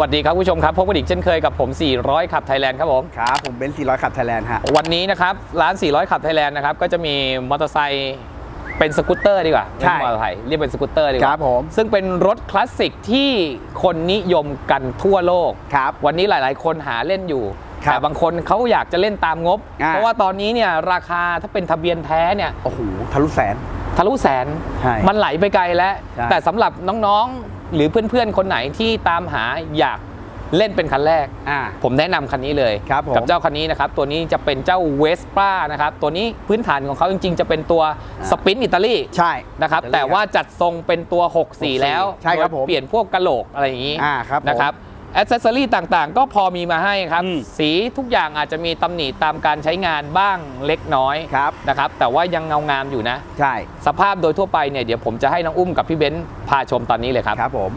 วัสดีครับคุณผู้ชมครับพบกันอีกเช่นเคยกับผม 400 ขับไทยแลนด์ครับผมครับผมเบนซ์400 ขับไทยแลนด์ฮะวันนี้นะครับร้าน 400 ขับไทยแลนด์นะครับก็จะมีมอเตอร์ไซค์เป็นสกูตเตอร์ดีกว่าไม่ใช่มอเตอร์ไซค์เรียกเป็นสกูตเตอร์ดีกคว่ารับผมซึ่งเป็นรถคลาสสิกที่คนนิยมกันทั่วโลกครับวันนี้หลาย ๆ คนหาเล่นอยู่ครับแต่บางคนเขาอยากจะเล่นตามงบอ่าเพราะว่าตอนนี้เนี่ยราคาถ้าเป็นทะเบียนแท้เนี่ยโอ้โหทะลุแสนทะลุแสนใช่มันไหลไปไกลแล้วใช่แต่สำหรับน้องๆ หรือเพื่อนๆ คนไหนที่ตามหาอยากเล่นเป็นคันแรก อ่า ผมแนะนำคันนี้เลย ครับผม กับเจ้าคันนี้นะครับ ตัวนี้จะเป็นเจ้าเวสป้านะครับ ตัวนี้พื้นฐานของเขาจริงๆ จะเป็นตัวอ่าสปินอิตาลีใช่ นะครับ อิตาลีแต่ว่าจัดทรงเป็นตัว 64 แล้วใช่ครับโดยผมเปลี่ยนพวกกะโหลกอะไรอย่างนี้อ่าครับผม นะครับ อ c เซสซอรี่ต่างๆ ก็พอมีมาให้ครับ อืมสีทุกอย่างอาจจะมีตำหนิตามการใช้งานบ้างเล็กน้อยครับ นะครับ แต่ว่ายังเงางามอยู่นะ ใช่สภาพโดยทั่วไปเนี่ยเดี๋ยวผมจะให้น้องอุ้มกับพี่เบนซ์พาชมตอนนี้เลยครับ ครับผม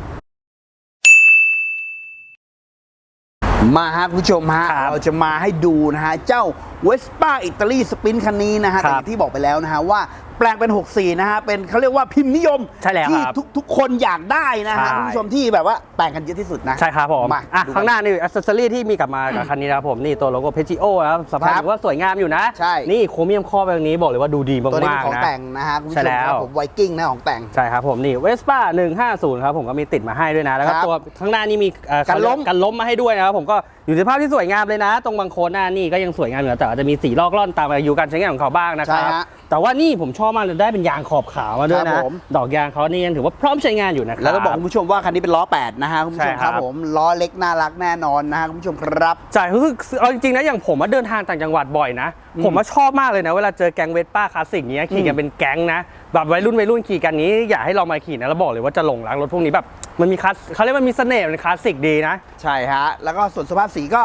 มาฮะคุณผู้ชมฮะ ครับ เราจะมาให้ดูนะฮะ เจ้า เวสป้าอิตาลีสปินคันนี้นะฮะครัแต่บอย่างที่บอกไปแล้วนะฮะว่าแปลงเป็น 64 นะฮะ เป็นเขาเรียกว่าพิมพ์นิยม ใช่แล้วที่ครับทุกทุกคนอยากได้นะฮะใช่คุณผู้ชมที่แบบว่าแปลงกันเยอะที่สุดนะ ใช่ครับผมมาอะดูกันข้างหน้านี่อัซเซอรี่ที่มีกลับมากับคันนี้นะครับผม นี่ตัวโลโก้เพจิโอนะครับสภาพครับถือว่าสวยงามอยู่นะ ใช่ นี่โครเมียมครอบแบบนี้บอกเลยว่าดูดีตัวนี้มาเป็นของกๆนะแต่งนะฮะคุณผู้ชใช่มแล้วครับผมไวกิ้งนะของแต่ง ใช่ครับผมนี่เวสป้า150 ครับผมก็มีติดมาให้ด้วยนะ แล้วก็ครับตัวข้างหน้านี่มีเอ่อกันล้มกันล้มมาให้ด้วยนะครับผมก็อยู่ในสภาพที่สวยงามเลยนะ ตรงบางโคนหน้านี่ก็ยังสวยงามอยู่นะแต่อาจจะมีสีลอกล่อนตามอายุการใช้งานของเขาบ้างนะคใช่รับฮะแต่ว่านี่ผมชอบมากเลยได้เป็นยางขอบขาวมาด้วยครันะบผม ดอกยางเขานี่ยังถือว่าพร้อมใช้งานอยู่นะครับ แล้วก็บอกคุณผู้ชมว่าคันนี้เป็นล้อ 8 นะฮะคุณผู้ชมใช่คครัรับ บผมล้อเล็กน่ารักแน่นอนนะฮะคุณผู้ชมครับ ใช่คือเอาจริงๆนะอย่างผมมาเดินทางต่างจังหวัดบ่อยนะ ผมมาชอบมากเลยนะ เวลาเจอแก๊งเวสป้าคลาสสิกเนี้ยขี่กันเป็นแก๊งนะแบบวัยรุ่นวัยรุ่นขี่กันนี้อยากให้ลองมาขี่นะแล้วบอกเลยว่าจะหลงรักรถพวกนี้แบบมันมีคลาสเขาเรียกว่ามีเสน่ห์มันคลาสสิกดีนะ ใช่ฮะ แล้วก็ส่วนสภาพสีก็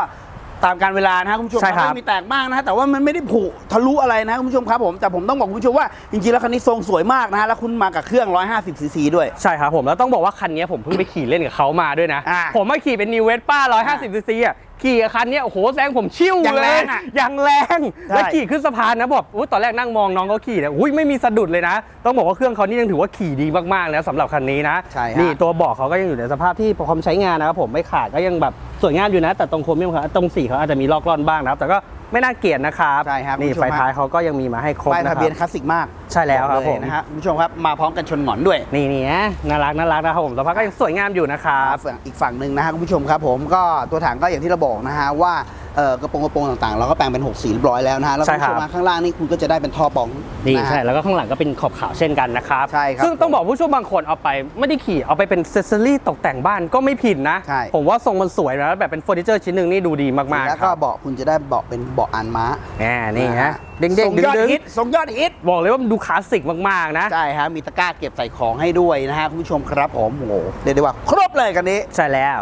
ตามการเวลานะฮะคุณผู้ชมใช่ครับไม่มีแตกมากนะฮะแต่ว่ามันไม่ได้ผุทะลุอะไรนะคุณผู้ชมครับผมแต่ผมต้องบอกคุณผู้ชมว่าจริงๆแล้วคันนี้ทรงสวยมากนะฮะแล้วคุณมากับเครื่อง 150ซีซีด้วย ใช่ครับผมแล้วต้องบอกว่าคันนี้ผมเพิ่งไปขี่เล่นกับเขามาด้วยนะ อ่าผมมาขี่เป็นนิวเวสป้า 150ซีซีอะขี่กับคันเนี้ยโอ้โหแซงผมชิ่วอย่างเลแรยงอะอย่างแรง ใช่ แล้วขี่ขึ้นสะพานนะบอกอุ๊ยตอนแรกนั่งมองน้องเขาขี่เนี่ยอุ้ยไม่มีสะดุดเลยนะ ต้องบอกว่าเครื่องเขานี่ยังถือว่าขี่ดีมากๆแล้วสำหรับคันนี้นะใช่ฮะ นี่ตัวเบาะเขาก็ยังอยู่ในสภาพที่พร้อมใช้งานนะครับผมไม่ขาดก็ยังแบบสวยงามอยู่นะ แต่ตรงโครเมียมเขาตรงสีเขาอาจจะมีลอกล่อนบ้างนะครับแต่ก็ไม่น่าเกลียดนะครับใช่ครับนี่คุณผู้ชมไฟท้ายเขาก็ยังมีมาให้ครบป้ายนะคทะรับเบียนคลาสสิกมากใช่แล้วครับอกเยผมนะฮะคุณผู้ชมครับมาพร้อมกันชนหมอนด้วยนี่นี่นะน่ารักน่ารักนะครับผมสภาพก็ยังสวยงามอยู่นะครับฝั่งอีกฝั่งหนึ่งนะฮะคุณผู้ชมครับผมก็ตัวถังก็อย่างที่เราบอกนะฮะว่าเอ่อกระโปรงกระโปรงต่างๆ เราก็แปลงเป็น6สีเรียบร้อยแล้วนะฮะแล้วใช่คุณครัผู้ชบมมาข้างล่างนี่คุณก็จะได้เป็นท่อปองนี่ะฮะใช่แล้วก็ข้างหลังก็เป็นขอบขาวเช่นกันนะครับใช่ครับซึ่งต้องบอกผู้ชมบางคนเอาไปไม่ได้ขี่เอาไปเป็นเซสซอรี่ตกแต่งบ้านก็ไม่ผิดนะใช่ผมว่าทรงมันสวยนะแบบเป็นเฟอร์นิเจอร์ชิ้นหนึ่งนี่ดูดีมากแล้วๆคก็รับเบาะคุณจะได้เบาะเป็นเบาะอันม้าแหมนี่ะฮะฮะเด้งๆดึส่งยอดงฮิตส่งยอดฮิตๆบอกเลยว่ามันดูคลาสสิกมากๆนะ ใช่ฮะมีตะกร้าเก็บใส่ของให้ด้วยนะฮะคุณผู้ชมครับผมโอ้โหเรียกได้ว่าครบเลยกันนี้ ใช่แล้ว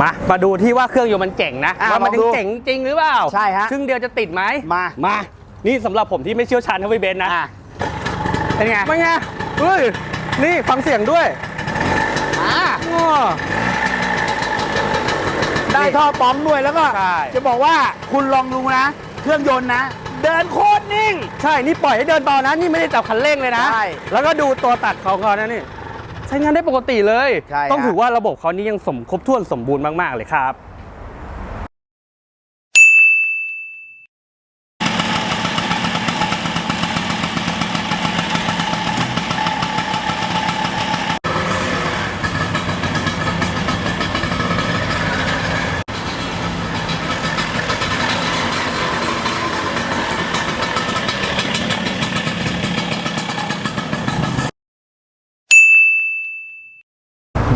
มา มาดูที่ว่าเครื่องยนต์มันเจ๋งนะ อะว่ามันลองดูเจ๋งจริงหรือเปล่าใช่ฮะ ครึ่งเดียวจะติดไหมมา มา นี่สำหรับผมที่ไม่เชี่ยวชาญเท่าพี่เบนซ์นะ อะเป็นไงเป็นไงเฮ้ย นี่ฟังเสียงด้วยอ่าอ้อ ได้ท่อป้องด้วยแล้วก็ ใช่ จะบอกว่าคุณลองดูนะ เครื่องยนต์นะ เดินโคตรนิ่ง ใช่นี่ปล่อยให้เดินเบานะนี่ไม่ได้จับคันเร่งเลยนะใช่แล้วก็ดูตัวตัดของเขานะนี่ใช้งานได้ปกติเลย ใช่ต้องฮะ ถือว่าระบบเขานี่ยังสมครบถ้วนสมบูรณ์มากๆเลยครับ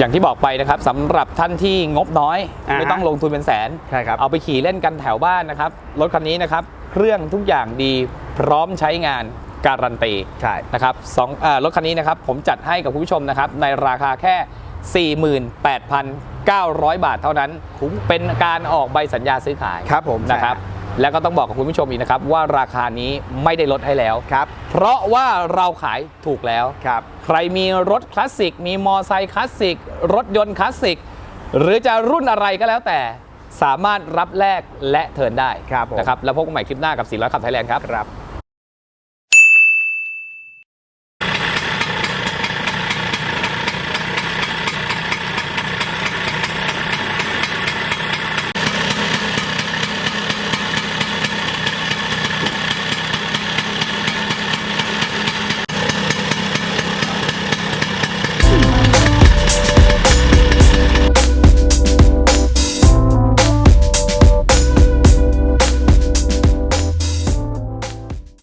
อย่างที่บอกไปนะครับสำหรับท่านที่งบน้อย อ่าฮะ ไม่ต้องลงทุนเป็นแสน ใช่ครับ เอาไปขี่เล่นกันแถวบ้านนะครับ รถคันนี้นะครับ เครื่องทุกอย่างดีพร้อมใช้งานการันตี ใช่ นะครับสองเออรถคันนี้นะครับผมจัดให้กับคุณผู้ชมนะครับในราคาแค่ 48,900 บาทเท่านั้น เป็นการออกใบสัญญาซื้อขายครับผมนะครับ แล้วก็ต้องบอกกับคุณผู้ชมอีกนะครับ ว่าราคานี้ไม่ได้ลดให้แล้วครับ เพราะว่าเราขายถูกแล้วครับ ใครมีรถคลาสสิก มีมอไซค์คลาสสิก รถยนต์คลาสสิก หรือจะรุ่นอะไรก็แล้วแต่สามารถรับแลกและเทิร์นได้ครับผมนะครับ แล้วพบกันใหม่คลิปหน้ากับ400ขับไทยแลนด์ครับครับ